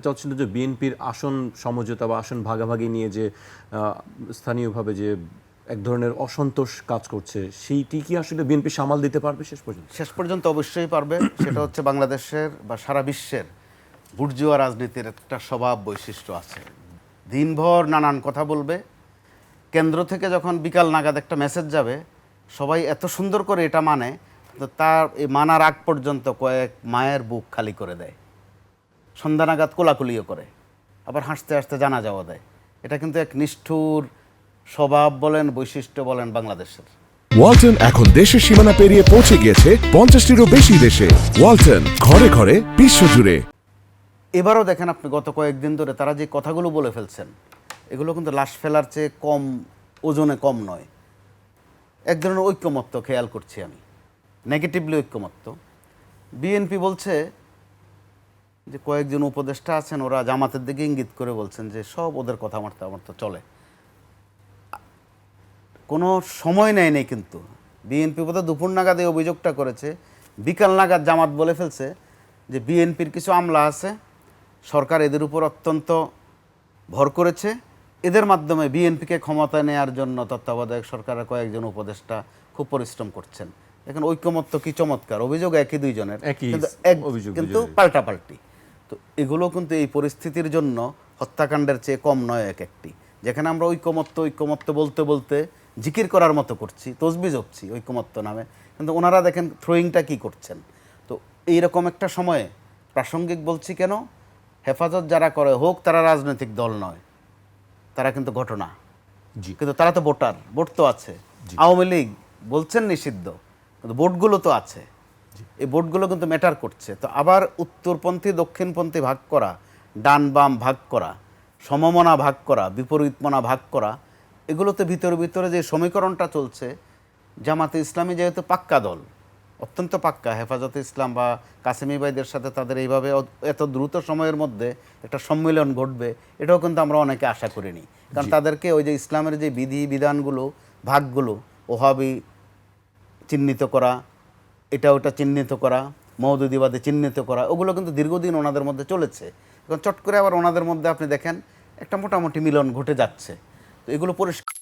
চাচ্ছিল যে বিএনপির আসন সমঝোতা বা আসন ভাগাভাগি নিয়ে যে স্থানীয়ভাবে যে এক ধরনের অসন্তোষ কাজ করছে, সেইটি কি আসলে বিএনপি সামাল দিতে পারবে শেষ পর্যন্ত? শেষ পর্যন্ত অবশ্যই পারবে। সেটা হচ্ছে বাংলাদেশের বা সারা বিশ্বের বুর্জুয়া রাজনীতির একটা স্বভাব বৈশিষ্ট্য আছে। দিনভর নানান কথা বলবে। কেন্দ্র থেকে যখন বিকাল নাগাদ একটা মেসেজ যাবে, সবাই এত সুন্দর করে এটা মানে তো তার মানার আগ পর্যন্ত কয়েক মায়ের বুক খালি করে দেয়। সন্ধ্যা নাগাদ কোলাকুলিও করে। আবার হাসতে হাসতে জানা যাওয়া দেয়। এটা কিন্তু এক নিষ্ঠুর স্বভাব বলেন বৈশিষ্ট্য বলেন বাংলাদেশের। ওয়ালটন এখন দেশের সীমানা পেরিয়ে পৌঁছে গিয়েছে পঞ্চাশটিরও বেশি দেশে। ওয়ালটন ঘরে ঘরে বিশ্বজুড়ে। এবারও দেখেন আপনি গত কয়েকদিন ধরে তারা যে কথাগুলো বলে ফেলছেন এগুলো কিন্তু লাশ ফেলার চেয়ে কম ওজনে কম নয়। এক ধরনের ঐক্যমত্য খেয়াল করছি আমি। নেগেটিভলি ঐক্যমত্য। বিএনপি বলছে যে কয়েকজন উপদেষ্টা আছেন ওরা জামাতের দিকে ইঙ্গিত করে বলছেন যে সব ওদের কথা আমার তো আমার তো চলে। কোনো সময় নেয় নেই কিন্তু। বিএনপি বোধহয় দুপুর নাগাদ এই অভিযোগটা করেছে। বিকাল নাগাদ জামাত বলে ফেলছে যে বিএনপির কিছু আমলা আছে সরকার এদের উপর অত্যন্ত ভর করেছে। এদের মাধ্যমে বিএনপিকে ক্ষমতায় নেওয়ার জন্য তত্ত্বাবধায়ক সরকারের কয়েকজন উপদেষ্টা খুব পরিশ্রম করছেন। এখন ঐক্যমত্য কি চমৎকার? অভিযোগ একই দুইজনের। কিন্তু পাল্টাপাল্টি। তো এগুলো কিন্তু এই পরিস্থিতির জন্য হত্যাকাণ্ডের চেয়ে কম নয় এক একটি। যেখানে আমরা ঐক্যমত্য ঐক্যমত্য বলতে বলতে জিকির করার মতো করছি তসবি জপছি ঐক্যমত্য নামে। কিন্তু ওনারা দেখেন থ্রোয়িংটা কি করছেন। তো এইরকম একটা সময়ে প্রাসঙ্গিক বলছি কেন? হেফাজত যারা করে হোক তারা রাজনৈতিক দল নয়। তারা কিন্তু ঘটনা। জি। কিন্তু তারা তো ভোটার ভোট তো আছে। আওয়ামী লীগ বলছেন নিষিদ্ধ কিন্তু ভোটগুলো তো আছে। এই ভোটগুলো কিন্তু ম্যাটার করছে। তো আবার উত্তরপন্থী দক্ষিণপন্থী ভাগ করা ডান বাম ভাগ করা সমমনা ভাগ করা বিপরীতমনা ভাগ করা এগুলোতে ভিতরে ভিতরে যে সমীকরণটা চলছে জামাতে ইসলামী যেহেতু পাক্কা দল অত্যন্ত পাক্কা হেফাজতে ইসলাম বা কাসেমি ভাইদের সাথে তাদের এইভাবে এত দ্রুত সময়ের মধ্যে একটা সম্মেলন ঘটবে এটাও কিন্তু আমরা অনেকে আশা করিনি। কারণ তাদেরকে ওই যে ইসলামের যে বিধি বিধানগুলো ভাগগুলো ওহাবি চিহ্নিত করা এটা ওটা চিহ্নিত করা মৌদুদিবাদে চিহ্নিত করা, ওগুলো কিন্তু দীর্ঘদিন ওনাদের মধ্যে চলেছে। এখন চট করে আবার ওনাদের মধ্যে আপনি দেখেন একটা মোটামুটি মিলন ঘটে যাচ্ছে। তো এগুলো পরিষ্কার